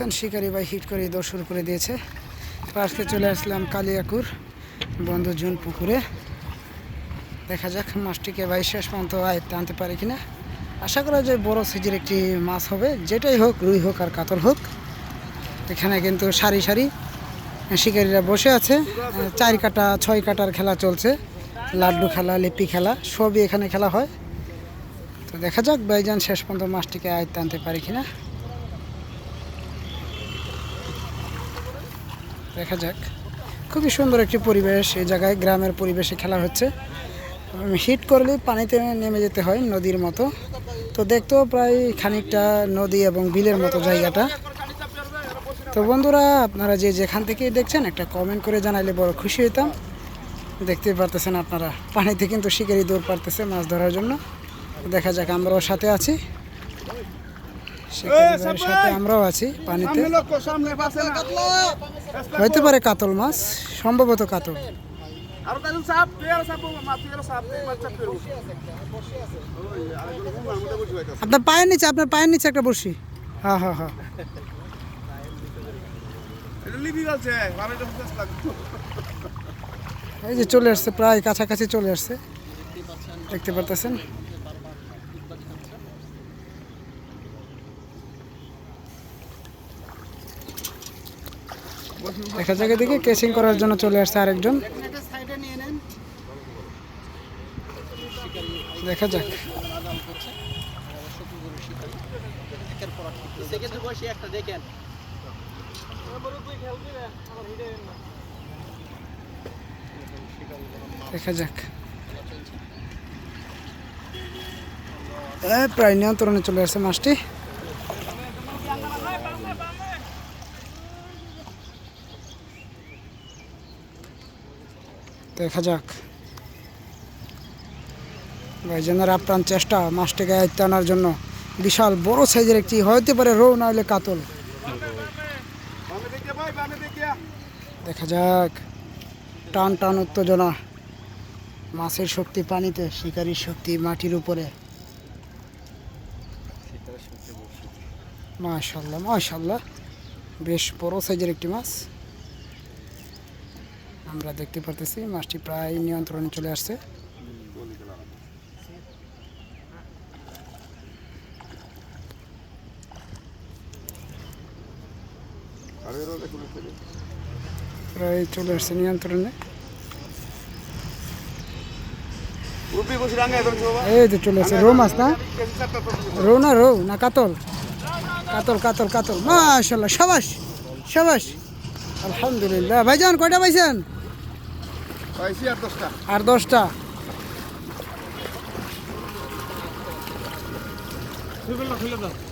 পারতেছেন শিকারি ভাই হিট করে দৌড় শুরু করে দিয়েছে। আজকে চলে আসলাম কালিয়াকুর বন্ধু জুন পুকুরে। দেখা যাক মাছটিকে ভাই শেষ পর্যন্ত আয়ত্তে আনতে পারে কিনা। আশা করা যায় বড় সাইজের একটি মাছ হবে, যেটাই হোক, রুই হোক আর কাতল হোক। এখানে কিন্তু সারি সারি শিকারীরা বসে আছে। চার কাটা, ছয় কাটার খেলা চলছে। লাড্ডু খেলা, লিপি খেলা, সবই এখানে খেলা হয়। তো দেখা যাক ভাইজান শেষ পর্যন্ত মাছটিকে আয়ত্তে আনতে পারি কিনা। দেখা যাক। খুবই সুন্দর একটি পরিবেশ, এই জায়গায় গ্রামের পরিবেশে খেলা হচ্ছে। হিট করলে পানিতে নেমে যেতে হয় নদীর মতো। তো দেখতেও প্রায় খানিকটা নদী এবং বিলের মতো জায়গাটা। তো বন্ধুরা, আপনারা যে যেখান থেকে দেখছেন, একটা কমেন্ট করে জানাইলে বড় খুশি হইতাম। দেখতেই পারতেছেন আপনারা, পানিতে কিন্তু শিকারি দৌড় পারতেছে মাছ ধরার জন্য। দেখা যাক আমরাও সাথে আছি। সাথে আমরাও আছি পানিতে। হইতে পারে কাতল মাছ সম্ভবত কাতল। আপনার পায়ের নিচে আপনার পায়ের নিচে একটা বসি হ্যাঁ হ্যাঁ হ্যাঁ এই যে চলে আসছে প্রায় কাছাকাছি চলে আসছে। দেখতে পারতেছেন? দেখা যাক এদিকে কেসিং করার জন্য চলে আসছে আরেকজন। দেখা যাক। দেখা যাক। প্রায় নিয়ন্ত্রণে চলে আসছে মাছটি। দেখা যাক। ভাইজানের আপ্রাণ চেষ্টা মাছটিকে আয়ত্তে আনার জন্য। বিশাল বড় সাইজের একটি হইতে পারে রৌ, না হলে কাতল। দেখা যাক। টান টান উত্তেজনা। মাছের শক্তি পানিতে, শিকারির শক্তি মাটির উপরে। মাশাল্লাহ মাশাল্লাহ। বেশ বড় সাইজের একটি মাছ। আমরা দেখতে পারতেছি মাছটি প্রায় নিয়ন্ত্রণে চলে আসছে। প্রায় চলে আসছে নিয়ন্ত্রণে। এই তো চলে আসছে রৌ মাছ না? রৌ না রৌ না কাতল। কাতল কাতল কাতল। মাশাল্লাহ সাবাস সাবাস। আলহামদুলিল্লাহ। ভাইজান কয়টা পাইছেন? পাইছি আর দশটা। খুলে দাও